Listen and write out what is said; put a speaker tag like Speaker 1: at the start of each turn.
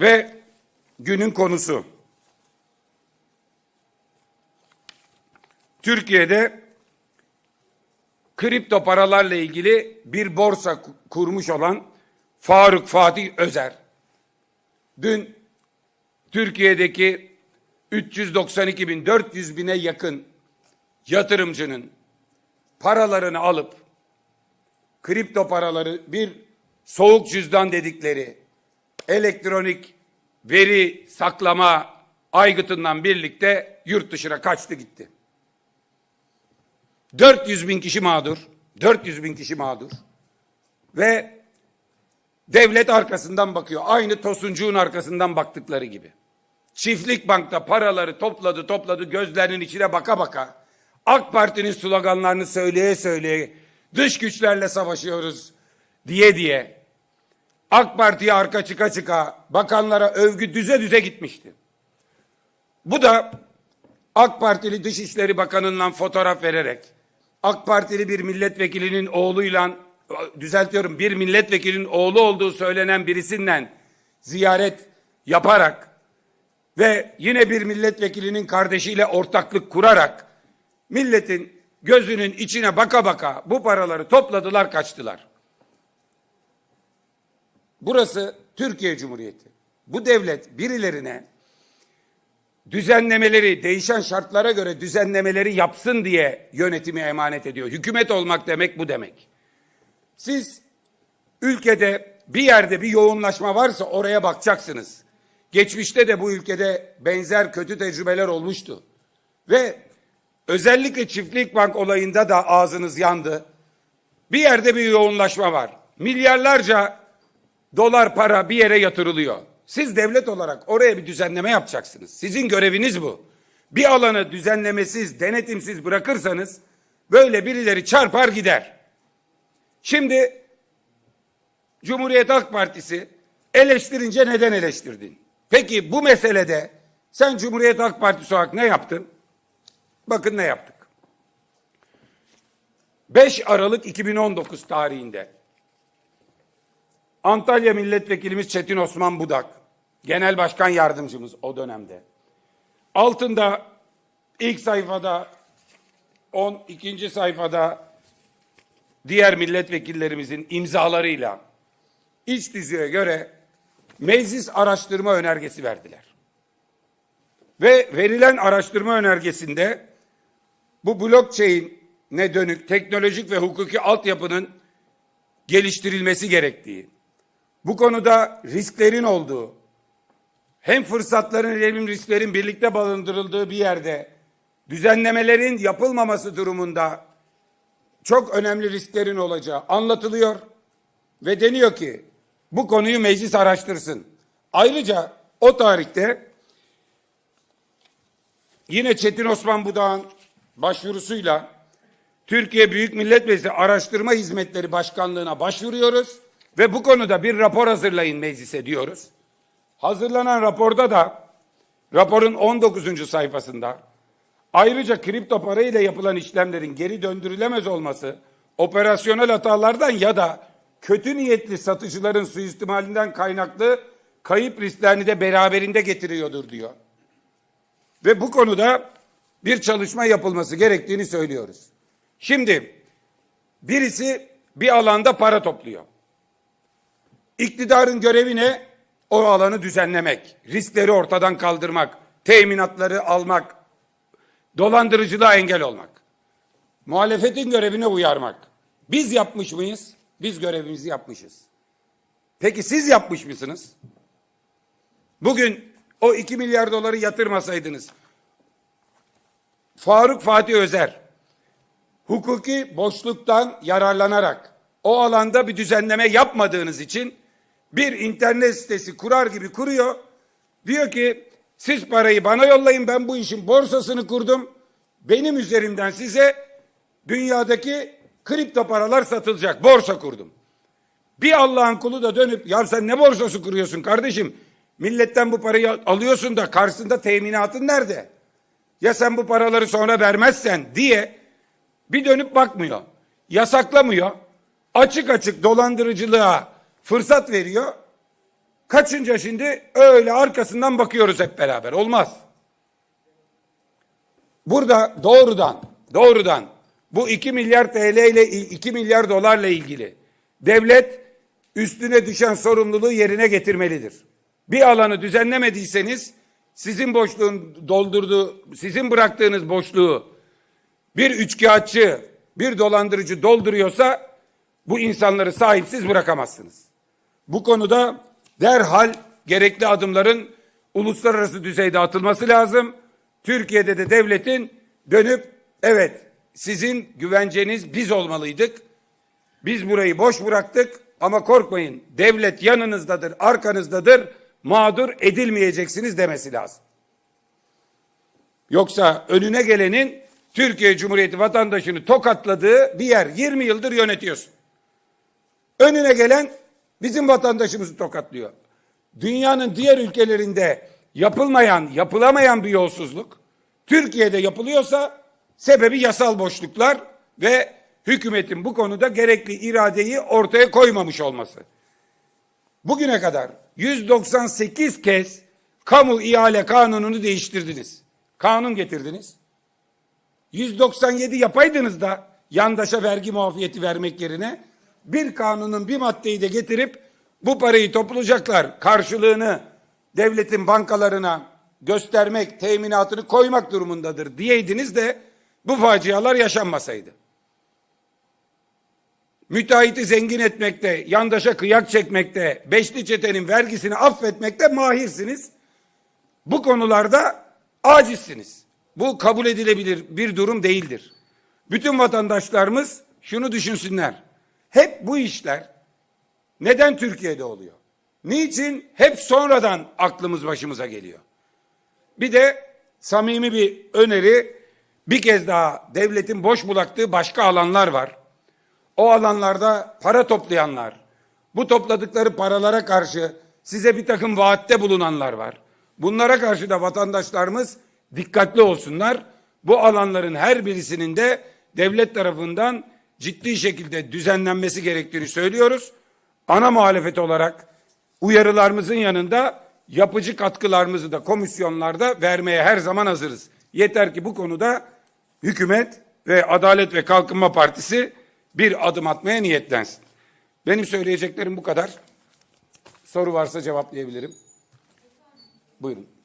Speaker 1: Ve günün konusu. Türkiye'de kripto paralarla ilgili bir borsa ku- kurmuş olan Faruk Fatih Özer. Dün Türkiye'deki 392 bin 400 bine yakın yatırımcının paralarını alıp kripto paraları bir soğuk cüzdan dedikleri elektronik veri saklama aygıtından birlikte yurt dışına kaçtı gitti. 400 bin kişi mağdur. 400 bin kişi mağdur. Ve devlet arkasından bakıyor. Aynı Tosuncuğun arkasından baktıkları gibi. Çiftlik Bank'ta paraları topladı topladı gözlerinin içine baka baka. AK Parti'nin sloganlarını söyleye söyleye dış güçlerle savaşıyoruz diye diye. AK Parti'ye arka çıka çıka bakanlara övgü düze düze gitmişti. Bu da AK Partili Dışişleri Bakanı'ndan fotoğraf vererek AK Partili bir milletvekilinin oğluyla düzeltiyorum bir milletvekilinin oğlu olduğu söylenen birisinden ziyaret yaparak ve yine bir milletvekilinin kardeşiyle ortaklık kurarak milletin gözünün içine baka baka bu paraları topladılar kaçtılar. Burası Türkiye Cumhuriyeti. Bu devlet birilerine düzenlemeleri, değişen şartlara göre düzenlemeleri yapsın diye yönetimi emanet ediyor. Hükümet olmak demek bu demek. Siz ülkede bir yerde bir yoğunlaşma varsa oraya bakacaksınız. Geçmişte de bu ülkede benzer kötü tecrübeler olmuştu. Ve özellikle çiftlik bank olayında da ağzınız yandı. Bir yerde bir yoğunlaşma var. Milyarlarca dolar para bir yere yatırılıyor. Siz devlet olarak oraya bir düzenleme yapacaksınız. Sizin göreviniz bu. Bir alanı düzenlemesiz, denetimsiz bırakırsanız böyle birileri çarpar gider. Şimdi Cumhuriyet Halk Partisi eleştirince neden eleştirdin? Peki bu meselede sen Cumhuriyet Halk Partisi olarak ne yaptın? Bakın ne yaptık. 5 Aralık 2019 tarihinde Antalya Milletvekilimiz Çetin Osman Budak, Genel Başkan Yardımcımız o dönemde. Altında ilk sayfada 10, ikinci sayfada diğer milletvekillerimizin imzalarıyla iç düzüye göre meclis araştırma önergesi verdiler. Ve verilen araştırma önergesinde bu blockchain'e dönük teknolojik ve hukuki altyapının geliştirilmesi gerektiği, bu konuda risklerin olduğu, hem fırsatların hem risklerin birlikte barındırıldığı bir yerde düzenlemelerin yapılmaması durumunda çok önemli risklerin olacağı anlatılıyor ve deniyor ki bu konuyu meclis araştırsın. Ayrıca o tarihte yine Çetin Osman Budak'ın başvurusuyla Türkiye Büyük Millet Meclisi Araştırma Hizmetleri Başkanlığı'na başvuruyoruz ve bu konuda bir rapor hazırlayın meclise diyoruz. Hazırlanan raporda da raporun 19. sayfasında ayrıca kripto para ile yapılan işlemlerin geri döndürülemez olması operasyonel hatalardan ya da kötü niyetli satıcıların suistimalinden kaynaklı kayıp risklerini de beraberinde getiriyordur diyor. Ve bu konuda bir çalışma yapılması gerektiğini söylüyoruz. Şimdi birisi bir alanda para topluyor. İktidarın görevi ne? O alanı düzenlemek, riskleri ortadan kaldırmak, teminatları almak, dolandırıcılığa engel olmak. Muhalefetin görevine uyarmak. Biz yapmış mıyız? Biz görevimizi yapmışız. Peki siz yapmış mısınız? Bugün o 2 milyar doları yatırmasaydınız, Faruk Fatih Özer, hukuki boşluktan yararlanarak o alanda bir düzenleme yapmadığınız için bir internet sitesi kurar gibi kuruyor. Diyor ki siz parayı bana yollayın ben bu işin borsasını kurdum. Benim üzerimden size dünyadaki kripto paralar satılacak. Borsa kurdum. Bir Allah'ın kulu da dönüp ya sen ne borsası kuruyorsun kardeşim? Milletten bu parayı alıyorsun da karşısında teminatın nerede? Ya sen bu paraları sonra vermezsen diye bir dönüp bakmıyor. Yasaklamıyor. Açık açık dolandırıcılığa fırsat veriyor. Kaçınca şimdi öyle arkasından bakıyoruz hep beraber. Olmaz. Burada doğrudan doğrudan bu 2 milyar TL ile 2 milyar dolarla ilgili devlet üstüne düşen sorumluluğu yerine getirmelidir. Bir alanı düzenlemediyseniz sizin boşluğun doldurduğu, sizin bıraktığınız boşluğu bir üçkağıtçı, bir dolandırıcı dolduruyorsa bu insanları sahipsiz bırakamazsınız. Bu konuda derhal gerekli adımların uluslararası düzeyde atılması lazım. Türkiye'de de devletin dönüp evet sizin güvenceniz biz olmalıydık. Biz burayı boş bıraktık ama korkmayın devlet yanınızdadır, arkanızdadır, mağdur edilmeyeceksiniz demesi lazım. Yoksa önüne gelenin Türkiye Cumhuriyeti vatandaşını tokatladığı bir yer 20 yıldır yönetiyorsun. Önüne gelen bizim vatandaşımızı tokatlıyor. Dünyanın diğer ülkelerinde yapılmayan, yapılamayan bir yolsuzluk Türkiye'de yapılıyorsa sebebi yasal boşluklar ve hükümetin bu konuda gerekli iradeyi ortaya koymamış olması. Bugüne kadar 198 kez kamu ihale kanununu değiştirdiniz. Kanun getirdiniz. 197 yapaydınız da yandaşa vergi muafiyeti vermek yerine bir kanunun bir maddeyi de getirip bu parayı toplayacaklar karşılığını devletin bankalarına göstermek, teminatını koymak durumundadır diyeydiniz de bu facialar yaşanmasaydı. Müteahhiti zengin etmekte, yandaşa kıyak çekmekte, beşli çetenin vergisini affetmekte mahirsiniz. Bu konularda acizsiniz. Bu kabul edilebilir bir durum değildir. Bütün vatandaşlarımız şunu düşünsünler. Hep bu işler neden Türkiye'de oluyor? Niçin hep sonradan aklımız başımıza geliyor? Bir de samimi bir öneri bir kez daha devletin boş bıraktığı başka alanlar var. O alanlarda para toplayanlar, bu topladıkları paralara karşı size bir takım vaatte bulunanlar var. Bunlara karşı da vatandaşlarımız dikkatli olsunlar. Bu alanların her birisinin de devlet tarafından ciddi şekilde düzenlenmesi gerektiğini söylüyoruz. Ana muhalefet olarak uyarılarımızın yanında yapıcı katkılarımızı da komisyonlarda vermeye her zaman hazırız. Yeter ki bu konuda hükümet ve Adalet ve Kalkınma Partisi bir adım atmaya niyetlensin. Benim söyleyeceklerim bu kadar. Soru varsa cevaplayabilirim. Buyurun.